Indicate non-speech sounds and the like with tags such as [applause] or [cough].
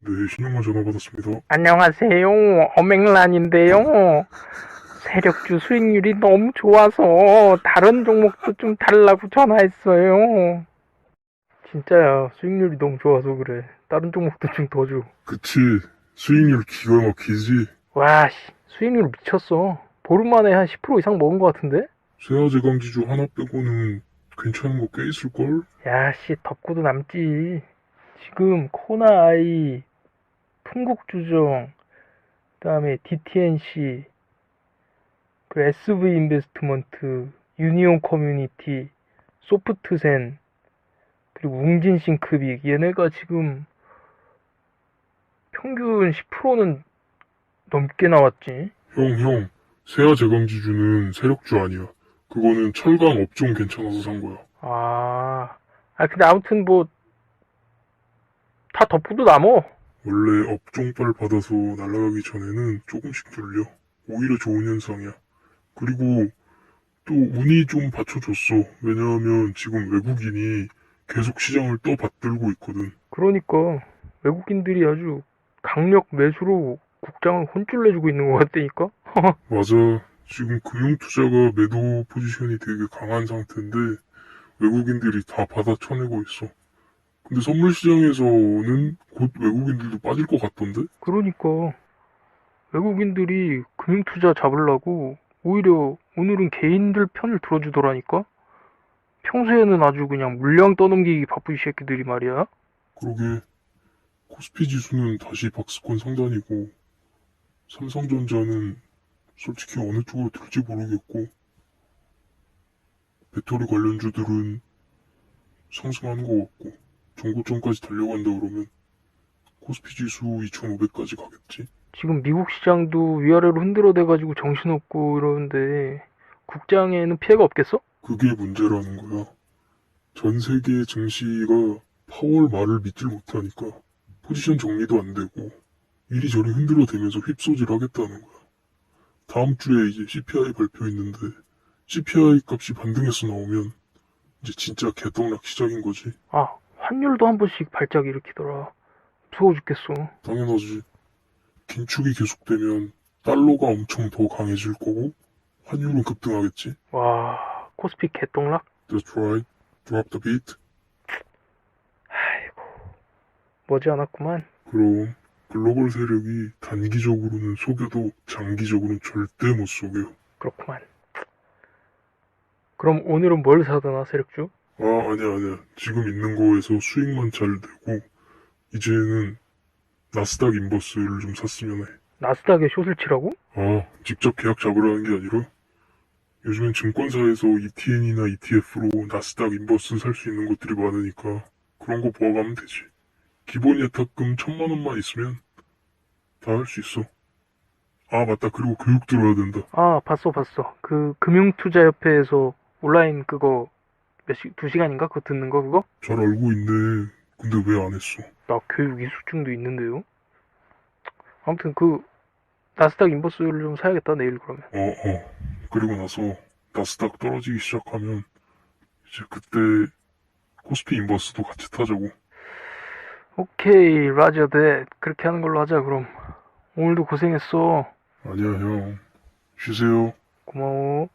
네, 신용만 전화 받았습니다. 안녕하세요. 어맹란인데요. 세력주 수익률이 너무 좋아서 다른 종목도 좀 달라고 전화했어요. 진짜야. 수익률이 너무 좋아서 그래. 다른 종목도 좀 더 줘. 그치, 수익률 기가 막히지. 와, 씨. 수익률 미쳤어. 보름 만에 한 10% 이상 먹은 것 같은데? 세아제 강지주 하나 빼고는 괜찮은 거 꽤 있을걸? 야, 씨. 덮고도 남지. 지금 코나 아이, 풍국주정, 그 다음에 DTNC, 그 SV 인베스트먼트, 유니온 커뮤니티, 소프트센, 그리고 웅진 싱크빅 얘네가 지금 평균 10%는 넘게 나왔지. 형, 형, 세아제강지주는 세력주 아니야. 그거는 철강 업종 괜찮아서 산 거야. 아, 아 근데 아무튼 뭐 다 덮고도 남어. 원래 업종빨 받아서 날아가기 전에는 조금씩 줄려. 오히려 좋은 현상이야. 그리고 또 운이 좀 받쳐줬어. 왜냐하면 지금 외국인이 계속 시장을 떠받들고 있거든. 그러니까 외국인들이 아주 강력 매수로 국장을 혼쭐 내주고 있는 것 같다니까. [laughs] 맞아. 지금 금융투자가 매도 포지션이 되게 강한 상태인데 외국인들이 다 받아쳐내고 있어. 근데 선물 시장에서는 곧 외국인들도 빠질 것 같던데? 그러니까 외국인들이 금융 투자 잡으려고 오히려 오늘은 개인들 편을 들어주더라니까. 평소에는 아주 그냥 물량 떠넘기기 바쁜 이 새끼들이 말이야. 그러게 코스피 지수는 다시 박스권 상단이고 삼성전자는 솔직히 어느 쪽으로 들지 모르겠고 배터리 관련주들은 상승하는 것 같고 전고점까지 달려간다 그러면 코스피 지수 2500까지 가겠지 지금 미국 시장도 위아래로 흔들어대가지고 정신없고 이러는데 국장에는 피해가 없겠어? 그게 문제라는 거야 전 세계 증시가 파월 말을 믿질 못하니까 포지션 정리도 안 되고 이리저리 흔들어대면서 휩소질 하겠다는 거야. 다음 주에 이제 CPI 발표 있는데 CPI 값이 반등해서 나오면 이제 진짜 개떡락 시작인 거지. 아, 환율도 한 번씩 발작 일으키더라. 무서워 죽겠어. 당연하지. 긴축이 계속되면 달러가 엄청 더 강해질 거고 환율은 급등하겠지. 와, 코스피 개똥락? That's right. Drop the beat. 아이고, 머지않았구만. 그럼 글로벌 세력이 단기적으로는 속여도 장기적으로는 절대 못 속여. 그렇구만. 그럼 오늘은 뭘 사드나, 세력주? 아, 아니야, 아니야. 지금 있는 거에서 수익만 잘 내고, 이제는 나스닥 인버스를 좀 샀으면 해. 나스닥에 숏을 치라고? 아, 직접 계약 잡으라는 게 아니라, 요즘엔 증권사에서 ETN이나 ETF로 나스닥 인버스 살 수 있는 것들이 많으니까, 그런 거 모아가면 되지. 기본 예탁금 천만 원만 있으면, 다 할 수 있어. 아, 맞다. 그리고 교육 들어야 된다. 아, 봤어, 봤어. 그, 금융투자협회에서 온라인 그거, 몇 시, 두 시간인가? 그거 듣는 거, 그거? 잘 알고 있네. 근데 왜 안 했어? 나 교육 이수증도 있는데요? 아무튼 그, 나스닥 인버스를 좀 사야겠다, 내일 그러면. 어, 어. 그리고 나서 나스닥 떨어지기 시작하면 이제 그때 코스피 인버스도 같이 타자고. 오케이, 라저 대 그렇게 하는 걸로 하자, 그럼. 오늘도 고생했어. 아니야, 형. 쉬세요. 고마워.